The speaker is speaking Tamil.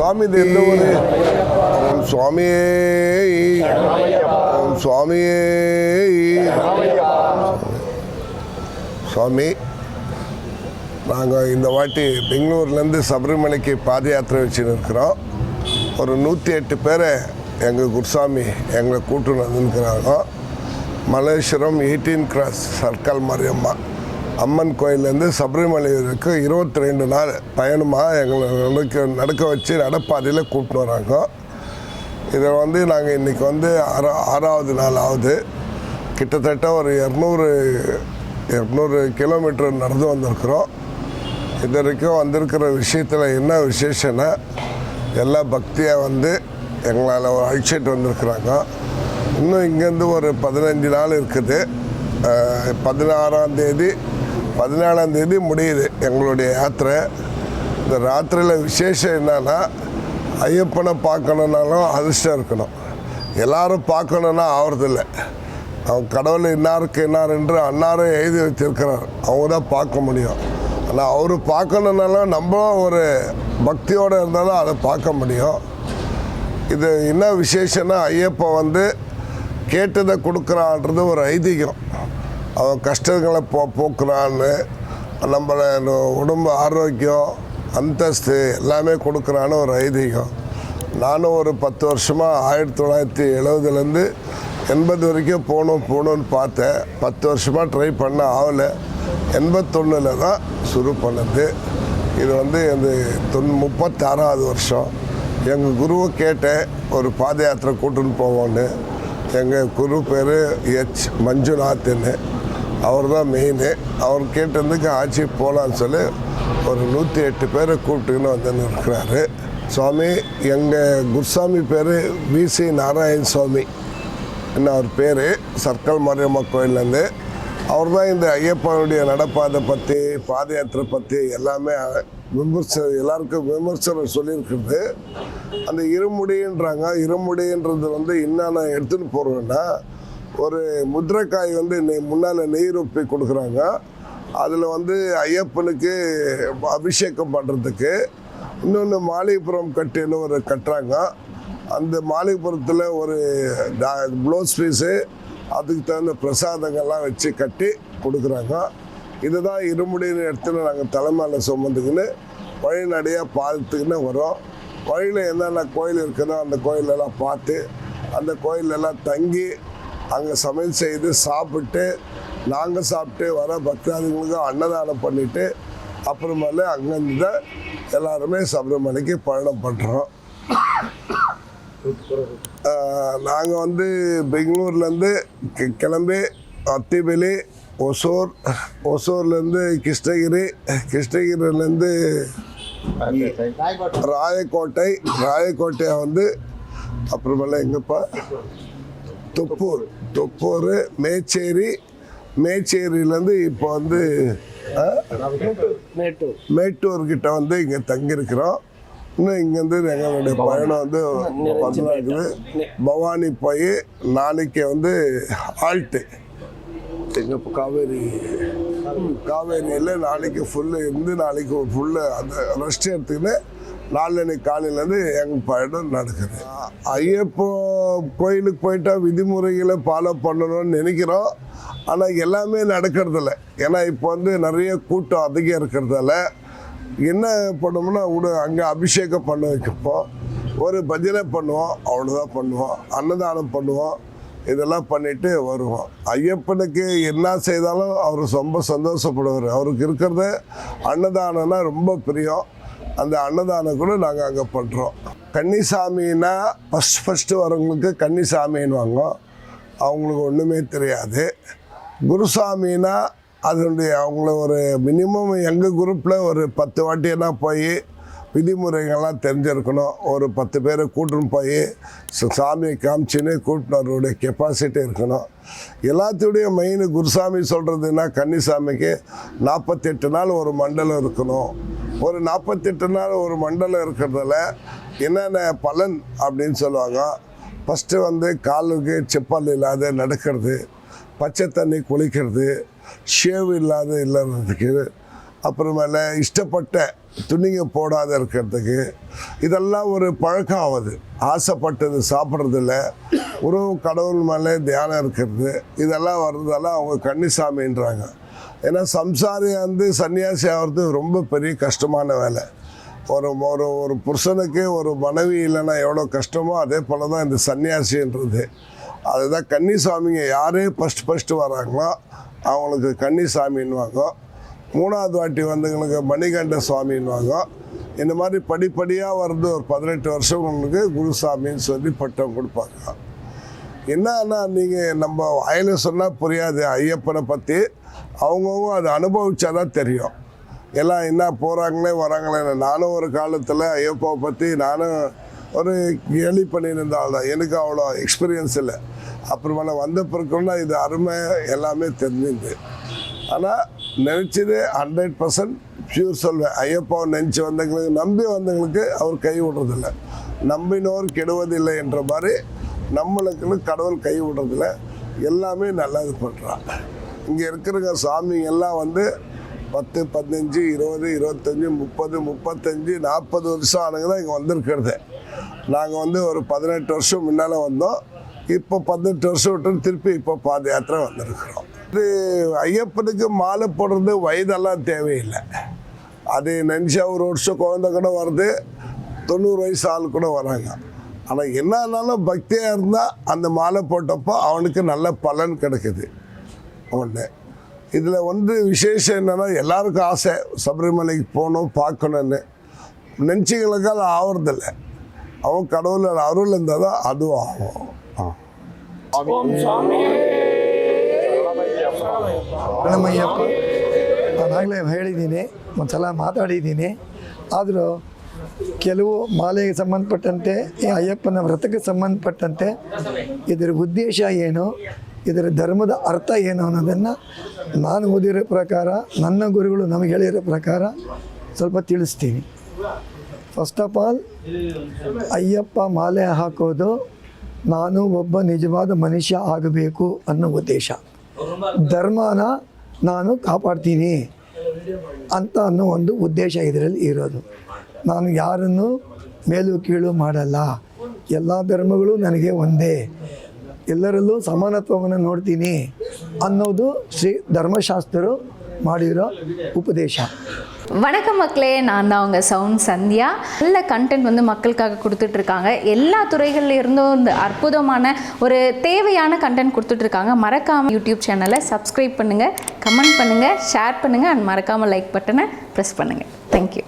சுவாமி எந்த ஓம் சுவாமியே ஓம் சுவாமியே. சுவாமி நாங்கள் இந்த வாட்டி பெங்களூர்லேருந்து சபரிமலைக்கு பாத யாத்திரை வச்சுன்னு இருக்கிறோம் ஒரு நூற்றி எட்டு பேரை எங்கள் குருசாமி எங்களை கூட்டு வந்துருக்கிறாங்க. Malleswaram eighteen cross circle Mariyamma. அம்மன் கோயிலேருந்து சபரிமலை வரைக்கும் இருபத்தி ரெண்டு நாள் பயணமாக எங்களை நடக்க நடக்க வச்சு நடப்பாதையில் கூப்பிட்டு வராங்க. இதை வந்து நாங்கள் இன்றைக்கி வந்து ஆறா ஆறாவது நாள் ஆகுது. கிட்டத்தட்ட ஒரு இரநூறு இரநூறு கிலோமீட்டர் நடந்து வந்திருக்கிறோம். இது வரைக்கும் வந்திருக்கிற விஷயத்தில் என்ன விசேஷம்னா எல்லா பக்தியாக வந்து எங்களால் அழைச்சிட்டு வந்திருக்கிறாங்க. இன்னும் இங்கேருந்து ஒரு பதினஞ்சு நாள் இருக்குது. பதினாறாம் தேதி பதினாலாம் தேதி முடியுது எங்களுடைய யாத்திரை. இந்த ராத்திரியில் விசேஷம் என்னன்னா ஐயப்பனை பார்க்கணுன்னாலும் அதிர்ஷ்டம் இருக்கணும். எல்லாரும் பார்க்கணுன்னா ஆகிறதில்ல அவன் கடவுள் இன்னாருக்கு இன்னார் என்று அன்னாரும் எழுதி வச்சிருக்கிறார். அவங்க தான் பார்க்க முடியும். ஆனால் அவர் பார்க்கணுன்னாலும் நம்மளும் ஒரு பக்தியோடு இருந்தாலும் அதை பார்க்க முடியும். இது என்ன விசேஷம்னா ஐயப்பன் வந்து கேட்டதை கொடுக்குறான்றது ஒரு ஐதீகம். அவன் கஷ்டங்களை போ போக்குறான்னு நம்மளை உடம்பு ஆரோக்கியம் அந்தஸ்து எல்லாமே கொடுக்குறான்னு ஒரு ஐதீகம். நானும் ஒரு பத்து வருஷமாக ஆயிரத்தி தொள்ளாயிரத்தி எழுபதுலேருந்து எண்பது வரைக்கும் போகணும் போகணுன்னு பார்த்தேன். பத்து வருஷமாக ட்ரை பண்ண ஆகலை. எண்பத்தொன்னில் தான் சுரு பண்ணது. இது வந்து இந்த தொன் முப்பத்தாறாவது வருஷம். எங்கள் குருவை கேட்டேன் ஒரு பாத யாத்திரை கூட்டுன்னு போவோன்னு. எங்கள் குரு பேர் ஹெச் மஞ்சுநாத்னு அவர் தான் மெயின் அவர் கேட்டதுக்கு ஆட்சி போகலான்னு சொல்லி ஒரு நூற்றி எட்டு பேரை கூப்பிட்டுக்கின்னு வந்து இருக்கிறாரு சுவாமி எங்கள் குருசாமி பேர் விசி நாராயண் சுவாமி என்ன அவர் பேர்? சர்க்கல் மாரியம்மா கோயிலேருந்து அவர் தான் இந்த ஐயப்பனுடைய நடப்பாதை பற்றி பாத யாத்திரை பற்றி எல்லாமே விமர்சனம் எல்லாருக்கும் விமர்சனம் சொல்லியிருக்கிறது. அந்த இருமுடின்றாங்க. இருமுடின்றது வந்து என்னென்ன எடுத்துன்னு போகிறோன்னா ஒரு முத்திரைக்காய் வந்து முன்னால் நெய் ரொப்பி கொடுக்குறாங்க. அதில் வந்து ஐயப்பனுக்கு அபிஷேகம் பண்ணுறதுக்கு இன்னொன்று மாளிகைப்புறம் கட்டின்னு ஒரு கட்டுறாங்க. அந்த மாளிகைப்புறத்தில் ஒரு ப்ளவுஸ் பீஸு அதுக்கு தகுந்த பிரசாதங்கள்லாம் வச்சு கட்டி கொடுக்குறாங்க. இதுதான் இருமுடின்னு இடத்துல நாங்கள் தலைமையில் சுமந்துக்கின்னு வழிநடையாக பார்த்துக்கின்னு வரோம் வழியில் என்னென்ன கோயில் இருக்குதோ அந்த கோயிலெல்லாம் பார்த்து அந்த கோயிலெல்லாம் தங்கி அங்கே சமையல் செய்து சாப்பிட்டு நாங்கள் சாப்பிட்டு வர பக்தாதிகளுக்கு அன்னதானம் பண்ணிவிட்டு அப்புறமேல அங்கேருந்து தான் எல்லாருமே சபரிமலைக்கு பயணம் பண்ணுறோம் நாங்கள் வந்து பெங்களூர்லேருந்து கி- கிளம்பி அத்திபலி ஒசூர் ஒசூர்லேருந்து கிருஷ்ணகிரி கிருஷ்ணகிரிலேருந்து ராயக்கோட்டை ராயக்கோட்டையை வந்து அப்புறமேல எங்கப்பா? தொப்பூர். தொப்பூர் மேச்சேரி மேச்சேரியிலேருந்து இப்போ வந்து? மேட்டூர் கிட்ட வந்து இங்கே தங்கியிருக்கிறோம். இன்னும் இங்கேருந்து எங்களுடைய பயணம் வந்து பதினாறு பவானி போய் நாளைக்கு வந்து ஆல்ட்டு. எங்க இப்போ காவேரி. காவேரியில் நாளைக்கு ஃபுல்லு இருந்து நாளைக்கு ஃபுல்லு அந்த ரெஸ்ட் எடுத்துக்கின்னு நாளன்னைக்கு காலையிலேருந்து எங்கள் பயணம் நடக்குது. ஐயப்போ கோயிலுக்கு போயிட்டால் விதிமுறைகளை ஃபாலோ பண்ணணும்னு நினைக்கிறோம். ஆனால் எல்லாமே நடக்கிறதில்ல. ஏன்னா இப்போ வந்து நிறைய கூட்டம் அதிகம் இருக்கிறதால என்ன பண்ணோம்னா விடு அங்கே அபிஷேகம் பண்ண வைக்கப்போம் ஒரு பஜனை பண்ணுவோம் அவ்வளோதான் பண்ணுவோம். அன்னதானம் பண்ணுவோம் இதெல்லாம் பண்ணிட்டு வருவோம். ஐயப்பனுக்கு என்ன செய்தாலும் அவர் ரொம்ப சந்தோஷப்படுவார். அவருக்கு இருக்கிறது அன்னதானம்னா ரொம்ப பிரியம். அந்த அன்னதானம் கூட நாங்கள் அங்கே பண்ணுறோம் கன்னிசாமின்னா ஃபஸ்ட் ஃபஸ்ட்டு வரவங்களுக்கு கன்னிசாமின்னு கன்னிசாமின்னுவாங்க. அவங்களுக்கு ஒன்றுமே தெரியாது. குருசாமின்னா அதனுடைய அவங்கள ஒரு மினிமம் எங்கள் குரூப்பில் ஒரு பத்து வாட்டியெல்லாம் போய் விதிமுறைகள்லாம் தெரிஞ்சிருக்கணும். ஒரு பத்து பேரை கூட்டுன்னு போய் சாமியை காமிச்சின்னு கூட்டினவருடைய கெப்பாசிட்டி இருக்கணும். எல்லாத்துடைய மெயின் குருசாமி சொல்கிறதுன்னா கன்னிசாமிக்கு நாற்பத்தெட்டு நாள் ஒரு மண்டலம் இருக்கணும். ஒரு நாற்பத்தெட்டு நாள் ஒரு மண்டலம் இருக்கிறதால என்னென்ன பலன் அப்படின்னு சொல்லுவாங்க. ஃபஸ்ட்டு வந்து காலுக்கு செப்பல் இல்லாத நடக்கிறது பச்சை தண்ணி குளிக்கிறது ஷேவ் இல்லாத இல்லாததுக்கு அப்புறமேல இஷ்டப்பட்ட துணிங்க போடாத இருக்கிறதுக்கு இதெல்லாம் ஒரு பழக்கம் ஆகுது. ஆசைப்பட்டது சாப்பிட்றதில்ல உறவு கடவுள் மேலே தியானம் இருக்கிறது இதெல்லாம் வர்றதெல்லாம் அவங்க கன்னிசாமின்றாங்க. ஏன்னா சம்சாரி வந்து சன்னியாசி ஆகிறது ரொம்ப பெரிய கஷ்டமான வேலை. ஒரு ஒரு ஒரு புருஷனுக்கு ஒரு மனைவி இல்லைன்னா எவ்வளோ கஷ்டமோ அதே போல் தான் இந்த சன்னியாசின்றது. அதுதான் கன்னிசாமிங்க யாரே ஃபஸ்ட் ஃபஸ்ட்டு வராங்களோ அவங்களுக்கு கன்னிசாமின்வாங்க மூணாவது வாட்டி வந்தவங்களுக்கு மணிகண்ட சுவாமின்வாங்க இந்த மாதிரி படிப்படியாக வர்றது ஒரு பதினெட்டு வருஷம் உங்களுக்கு குருசாமின்னு சொல்லி பட்டம் கொடுப்பாங்க. என்னன்னா நீங்கள் நம்ம வாயில் சொன்னால் புரியாது. ஐயப்பனை பற்றி அவங்கவுங்க அதை அனுபவிச்சா தான் தெரியும். எல்லாம் என்ன போகிறாங்களே வராங்களே நானும் ஒரு காலத்தில் ஐயப்பாவை பற்றி நானும் ஒரு கேலி பண்ணியிருந்த ஆள் தான் எனக்கு அவ்வளோ எக்ஸ்பீரியன்ஸ் இல்லை. அப்புறமேல வந்த பிறகுன்னா இது அருமை எல்லாமே தெரிஞ்சுது. ஆனால் நினச்சது ஹண்ட்ரட் பர்சன்ட் ப்யூர் சொல்வேன். ஐயப்பாவை நினச்சி வந்தவங்களுக்கு நம்பி வந்தவங்களுக்கு அவர் கை விடுறதில்ல. நம்பினோர் கெடுவதில்லை என்ற மாதிரி நம்மளுக்குன்னு கடவுள் கைவிடுறதுல எல்லாமே நல்லது பண்ணுறான் இங்கே இருக்கிறங்க சாமிங்க எல்லாம் வந்து பத்து பதினஞ்சு இருபது இருபத்தஞ்சி முப்பது முப்பத்தஞ்சு நாற்பது வருஷம் ஆனங்க தான் இங்கே வந்திருக்கிறது. நாங்கள் வந்து ஒரு பதினெட்டு வருஷம் முன்னால் வந்தோம். இப்போ பதினெட்டு வருஷம் விட்டு திருப்பி இப்போ பாத யாத்திரை வந்திருக்கிறோம். இது ஐயப்பனுக்கு மாலை போடுறது வயதெல்லாம் தேவையில்லை. அது நினச்சா ஒரு வருஷம் குழந்தை கூட வருது தொண்ணூறு வயசு ஆள் கூட வராங்க. ஆனால் என்னன்னாலும் பக்தியாக இருந்தால் அந்த மாலை போட்டப்போ அவனுக்கு நல்ல பலன் கிடைக்குது ஒன்று இதில் வந்து விசேஷம் என்னென்னா எல்லாருக்கும் ஆசை சபரிமலைக்கு போகணும் பார்க்கணுன்னு நெஞ்சுகளுக்கால் ஆகிறதில்ல அவன் கடவுள் அருள் இருந்தால் தான் அதுவும் ஆகும் ஆ ಶರಣಮಯ್ಯಪ್ಪ ನಾನಾಗಲೇ ಹೇಳಿದ್ದೀನಿ ಒಂದು ಸಲ ಮಾತಾಡಿದ್ದೀನಿ ಆದರೂ ಕೆಲವು ಮಾಲೆಗೆ ಸಂಬಂಧಪಟ್ಟಂತೆ, ಈ ಅಯ್ಯಪ್ಪನ ವ್ರತಕ್ಕೆ ಸಂಬಂಧಪಟ್ಟಂತೆ ಇದರ ಉದ್ದೇಶ ಏನು, ಇದರ ಧರ್ಮದ ಅರ್ಥ ಏನು ಅನ್ನೋದನ್ನು ನಾನು ಓದಿರೋ ಪ್ರಕಾರ, ನನ್ನ ಗುರುಗಳು ನಮಗೆ ಹೇಳಿರೋ ಪ್ರಕಾರ ಸ್ವಲ್ಪ ತಿಳಿಸ್ತೀನಿ. ಫಸ್ಟ್ ಆಫ್ ಆಲ್ ಅಯ್ಯಪ್ಪ ಮಾಲೆ ಹಾಕೋದು ನಾನು ಒಬ್ಬ ನಿಜವಾದ ಮನುಷ್ಯ ಆಗಬೇಕು ಅನ್ನೋ ಉದ್ದೇಶ. ಧರ್ಮನ ನಾನು ಕಾಪಾಡ್ತೀನಿ ಅಂತ ಅನ್ನೋ ಒಂದು ಉದ್ದೇಶ ಇದರಲ್ಲಿ ಇರೋದು. ನಾನು ಯಾರನ್ನು ಮೇಲು ಕೀಳು ಮಾಡಲ್ಲ ಎಲ್ಲ ಧರ್ಮಗಳು ನನಗೆ ಒಂದೇ ಎಲ್ಲರಲ್ಲೂ ಸಮಾನತ್ವವನ್ನು ನೋಡ್ತೀನಿ ಅನ್ನೋದು ಶ್ರೀ ಧರ್ಮಶಾಸ್ತ್ರರು ಮಾಡಿರೋ ಉಪದೇಶ வணக்கம் மக்களே நான் தான் உங்கள் சவுண்ட் சந்தியா நல்ல கண்டென்ட் வந்து மக்களுக்காக கொடுத்துட்ருக்காங்க எல்லா துறைகள்ல இருந்தும் இந்த அற்புதமான ஒரு தேவையான கண்டென்ட் கொடுத்துட்ருக்காங்க மறக்காமல் யூடியூப் சேனலை சப்ஸ்கிரைப் பண்ணுங்கள் கமெண்ட் பண்ணுங்கள் ஷேர் பண்ணுங்கள் அண்ட் மறக்காமல் லைக் பட்டனை ப்ரெஸ் பண்ணுங்கள் தேங்க்யூ